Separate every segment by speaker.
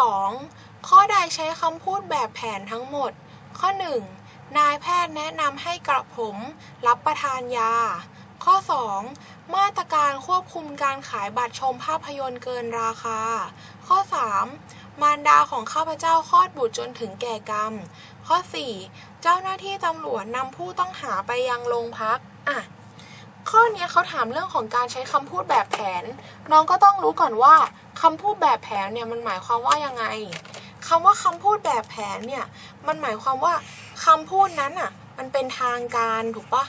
Speaker 1: 2 ข้อใดใช้คำพูดแบบแผนทั้งหมด ข้อ 1 นายแพทย์แนะนำให้กระผมรับประทานยา ข้อ 2 มาตรการควบคุมการขายบัตรชมภาพยนตร์เกินราคา ข้อ 3 มารดาของข้าพเจ้าคลอดบุตรจนถึงแก่กรรม ข้อ 4 เจ้าหน้าที่ตำรวจนำผู้ต้องหาไปยังโรงพัก อะ ข้อนี้เขาถามเรื่องของการใช้คำพูดแบบแผน น้องก็ต้องรู้ก่อนว่าคำพูดแบบแผนเนี่ยมันหมายความว่ายังไงคำว่าคำพูดแบบแผนเนี่ยมันหมายความว่าคำพูดนั้นอะมันเป็นทางการถูกปะ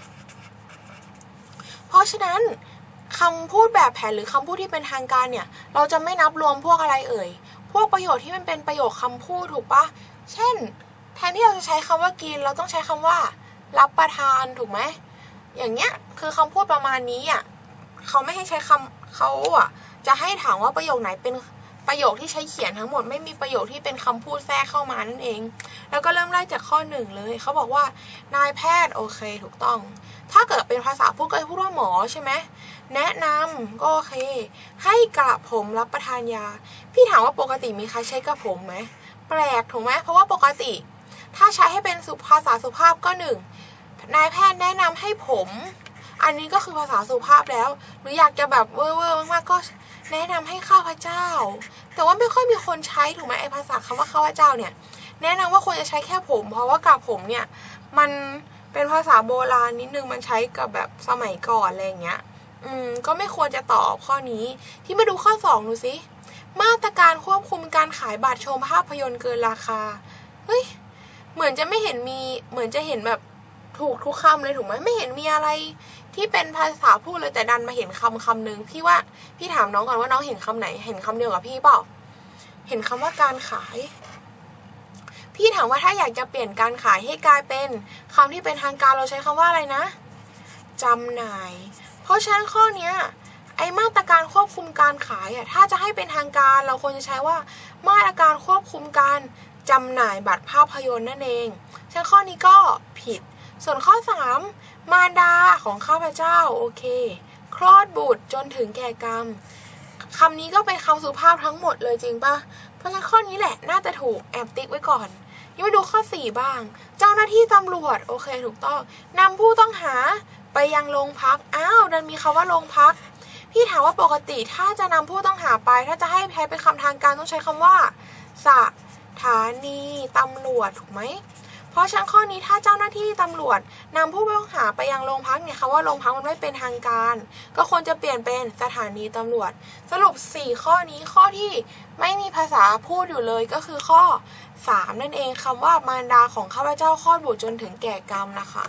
Speaker 1: เพราะฉะนั้นคำพูดแบบแผนหรือคำพูดที่เป็นทางการเนี่ย เราจะไม่นับรวมพวกอะไรเอ่ย พวกประโยชน์ที่มันเป็นประโยคคำพูดถูกปะเช่น แทนที่เราจะใช้คำว่ากิน เราต้องใช้คำว่า รับประทานถูกไหม อย่างเงี้ยคือคำพูดประมาณนี้อะเขาไม่ให้ใช้คำเขาอะ จะให้ถามว่าประโยคไหนเป็นประโยคที่ใช้เขียนทั้งหมดไม่มีประโยคที่เป็นคำพูดแทรกเข้ามานั่นเอง แล้วก็เริ่มไล่จากข้อหนึ่งเลยเขาบอกว่านายแพทย์โอเคถูกต้อง ถ้าเกิดเป็นภาษาพูดก็จะพูดว่าหมอใช่ไหมแนะนำก็โอเค ให้กระผมรับประทานยา พี่ถามว่าปกติมีใครใช้กระผมไหมแปลกถูกไหมเพราะว่าปกติ ถ้าใช้ให้เป็นสุภาษาสุภาพก็หนึ่ง นายแพทย์แนะนำให้ผม อันนี้ก็คือภาษาสุภาพแล้ว หรืออยากจะแบบเวอร์ๆมากๆก็แนะนำให้ข้าพเจ้า แต่ว่าไม่ค่อยมีคนใช้ถูกไหมไอภาษาคำว่าข้าพเจ้าเนี่ย แนะนำว่าควรจะใช้แค่ผม เพราะว่ากับผมเนี่ยมันเป็นภาษาโบราณนิดนึงมันใช้กับแบบสมัยก่อนอะไรอย่างเงี้ย อืมก็ไม่ควรจะตอบข้อนี้ ที่มาดูข้อสองดูสิมาตรการควบคุมการขายบัตรชมภาพยนตร์เกินราคา เฮ้ย เหมือนจะไม่เห็นมี เหมือนจะเห็นแบบ ถูกทุกคำเลยถูกไหมไม่เห็นมีอะไร ที่เป็นภาษาพูดเลยแต่ดันมาเห็นคำคำหนึ่งพี่ว่าพี่ถามน้องก่อนว่าน้องเห็นคำไหน เห็นคำเดียวกับพี่เปล่าเห็นคำว่าการขาย พี่ถามว่าถ้าอยากจะเปลี่ยนการขายให้กลายเป็นคำที่เป็นทางการเราใช้คำว่าอะไรนะจำหน่าย เพราะฉะนั้นข้อเนี้ยไอมาตรการควบคุมการขายอะถ้าจะให้เป็นทางการเราควรจะใช้ว่า มาตรการควบคุมการจำหน่ายบัตรภาพยนตร์นั่นเองฉะนั้นข้อนี้ก็ผิด ส่วนข้อ 3 มารดาของข้าพเจ้าโอเค คลอดบุตรจนถึงแก่กรรมคำนี้ก็เป็นคำสุภาพทั้งหมดเลยจริงปะเพราะฉะนั้นข้อนี้แหละน่าจะถูกแอบติ๊กไว้ก่อน ยังไปดูข้อ 4 บ้าง เจ้าหน้าที่ตำรวจโอเคถูกต้องนำผู้ต้องหาไปยังโรงพักอ้าวดันมีคำว่าโรงพัก พี่ถามว่าปกติถ้าจะนำผู้ต้องหาไป ถ้าจะให้ใช้เป็นคำทางการต้องใช้คำว่าสถานีตำรวจถูกไหม เพราะฉะนั้นข้อนี้ถ้าเจ้าหน้าที่ตำรวจนำผู้ต้องหาไปยังโรงพักเนี่ยคำว่าโรงพักมันไม่เป็นทางการ ก็ควรจะเปลี่ยนเป็นสถานีตำรวจ สรุป 4 ข้อนี้ข้อที่ไม่มีภาษาพูดอยู่เลยก็คือข้อ 3 นั่นเองคำว่ามารดาของข้าพเจ้าคลอดบุตรจนถึงแก่กรรมนะคะ